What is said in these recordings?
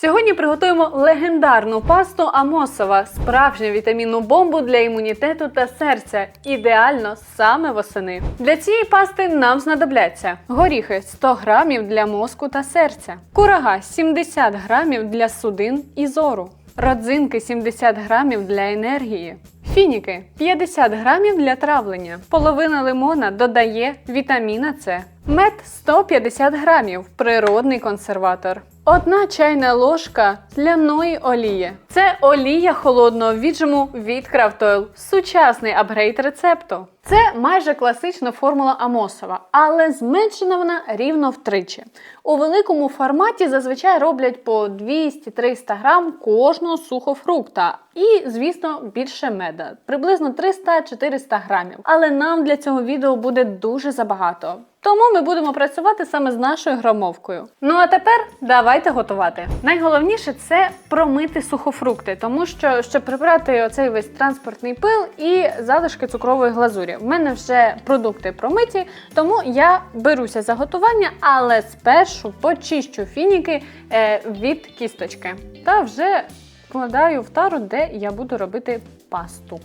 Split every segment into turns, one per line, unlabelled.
Сьогодні приготуємо легендарну пасту Амосова, справжню вітамінну бомбу для імунітету та серця. Ідеально саме восени. Для цієї пасти нам знадобляться горіхи 100 грамів для мозку та серця, курага 70 грамів для судин і зору, родзинки 70 грамів для енергії. Фініки 50 грамів для травлення. Половина лимона додає вітаміна С. Мед 150 грамів природний консерватор. Одна чайна ложка ляної олії. Це олія холодного віджиму від Крафтойл. Сучасний апгрейд рецепту. Це майже класична формула Амосова, але зменшена вона рівно втричі. У великому форматі зазвичай роблять по 200-300 грам кожного сухофрукта. І, звісно, більше меда, приблизно 300-400 грамів. Але нам для цього відео буде дуже забагато. Тому ми будемо працювати саме з нашою грамовкою. Ну а тепер давайте готувати. Найголовніше це промити сухофрукти, тому що щоб прибрати оцей весь транспортний пил і залишки цукрової глазурі. В мене вже продукти промиті, тому я беруся за готування, але спершу почищу фініки е, від кісточки та вже вкладаю в тару, де я буду робити пасту.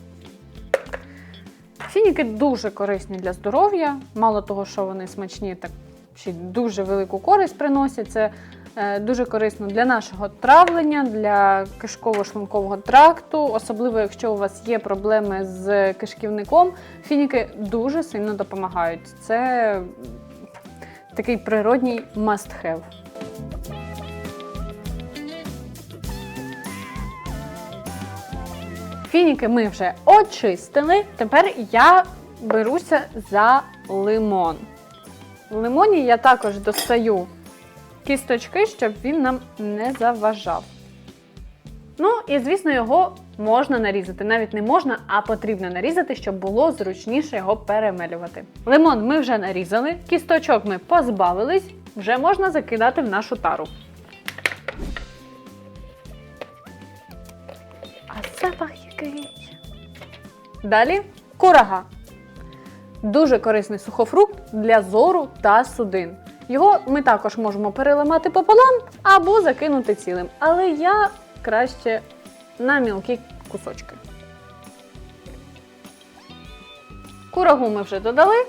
Фініки дуже корисні для здоров'я. Мало того, що вони смачні, так ще дуже велику користь приносять. Це е, дуже корисно для нашого травлення, для кишково-шлункового тракту, особливо якщо у вас є проблеми з кишківником. Фініки дуже сильно допомагають. Це такий природній must-have. Фініки ми вже очистили. Тепер я беруся за лимон. В лимоні я також достаю кісточки, щоб він нам не заважав. Ну і, звісно, його можна нарізати. Навіть не можна, а потрібно нарізати, щоб було зручніше його перемелювати. Лимон ми вже нарізали, кісточок ми позбавились, вже можна закидати в нашу тару. Запах який. Далі курага. Дуже корисний сухофрукт для зору та судин. Його ми також можемо переламати пополам або закинути цілим. Але я краще на мілкі кусочки. Курагу ми вже додали.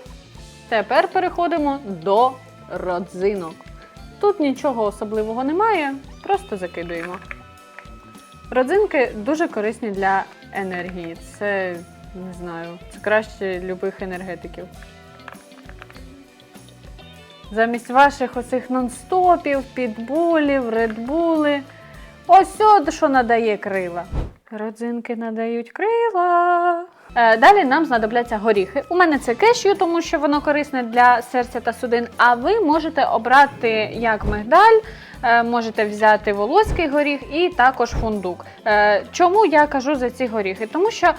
Тепер переходимо до родзинок. Тут нічого особливого немає, просто закидуємо. Родзинки дуже корисні для енергії. Це не знаю, це краще любих енергетиків. Замість ваших оцих нон-стопів, підбулів, редбули. Ось от що надає крила. Родзинки надають крила. Е, далі нам знадобляться горіхи. У мене це кешю, тому що воно корисне для серця та судин. А ви можете обрати як мигдаль, е, можете взяти волоський горіх і також фундук. Е, чому я кажу за ці горіхи? Тому що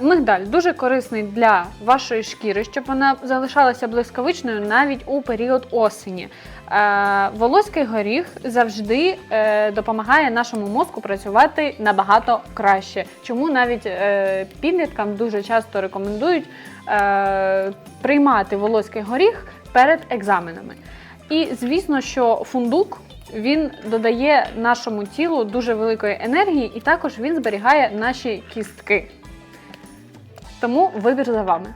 мигдаль дуже корисний для вашої шкіри, щоб вона залишалася блискавичною навіть у період осені. Е, волоський горіх завжди е, допомагає нашому мозку працювати набагато краще. Чому навіть е, підліткам дуже часто рекомендують е, приймати волоський горіх перед екзаменами. І звісно, що фундук він додає нашому тілу дуже великої енергії, і також він зберігає наші кістки. Тому вибір за вами.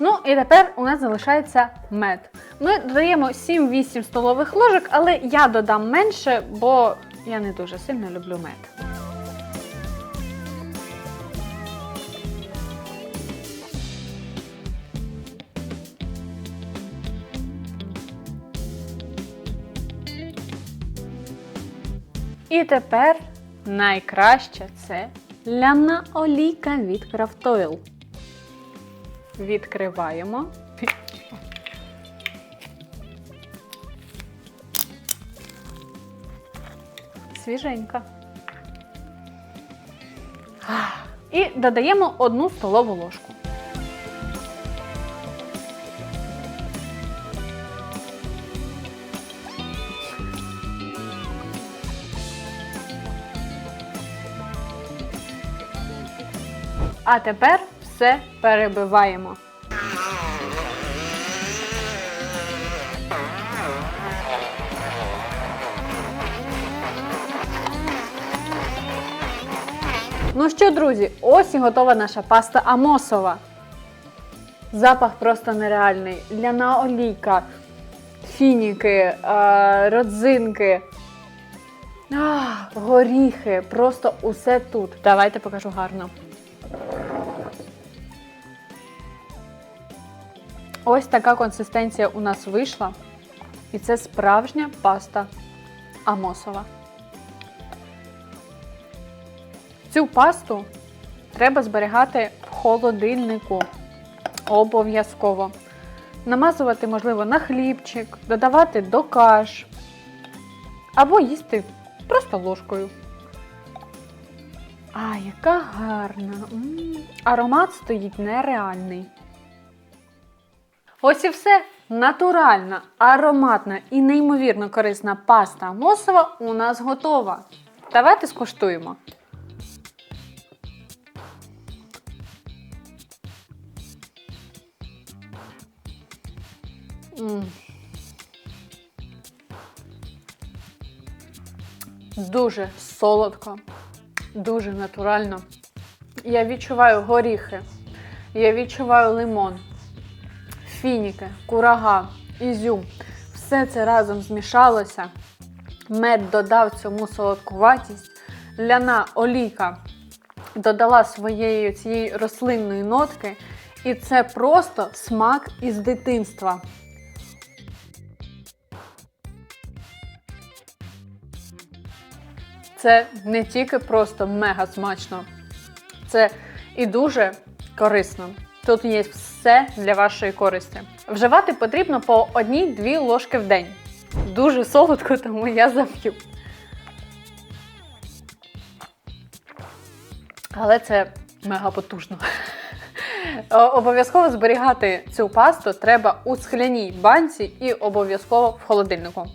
Ну і тепер у нас залишається мед. Ми додаємо 7-8 столових ложок, але я додам менше, бо я не дуже сильно люблю мед. І тепер найкраще це ляна олійка від Крафтойл. Відкриваємо. Свіженька. І додаємо одну столову ложку. А тепер все перебиваємо. Ну що, друзі, ось і готова наша паста Амосова. Запах просто нереальний. Ляна олійка, фініки, е, родзинки, а, горіхи. Просто усе тут. Давайте покажу гарно. Ось така консистенція у нас вийшла. І це справжня паста амосова. Цю пасту треба зберігати в холодильнику. Обов'язково. Намазувати, можливо, на хлібчик, додавати до каш. Або їсти просто ложкою. А, яка гарна! Аромат стоїть нереальний. Ось і все. Натуральна, ароматна і неймовірно корисна паста мосова у нас готова. Давайте скуштуємо. Дуже солодко, дуже натурально. Я відчуваю горіхи, я відчуваю лимон, фініки, курага, ізюм. Все це разом змішалося. Мед додав цьому солодкуватість. Ляна олійка додала своєї цієї рослинної нотки. І це просто смак із дитинства. Це не тільки просто мега смачно, це і дуже корисно. Тут є все для вашої користі. Вживати потрібно по одній-дві ложки в день. Дуже солодко, тому я зап'ю. Але це мега потужно. Обов'язково зберігати цю пасту треба у скляній банці і обов'язково в холодильнику.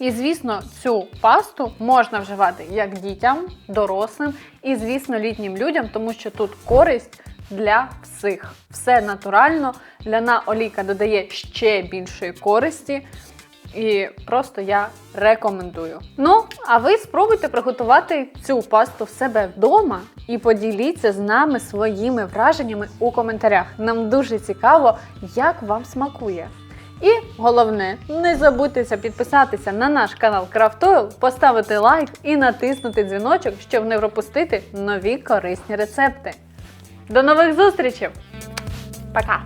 І, звісно, цю пасту можна вживати як дітям, дорослим і, звісно, літнім людям, тому що тут користь для всіх. Все натурально. Ляна олійка додає ще більшої користі. І просто я рекомендую. Ну, а ви спробуйте приготувати цю пасту в себе вдома і поділіться з нами своїми враженнями у коментарях. Нам дуже цікаво, як вам смакує. І головне, не забудьтеся підписатися на наш канал Крафтойл, поставити лайк і натиснути дзвіночок, щоб не пропустити нові корисні рецепти. До нових зустрічей! Пока!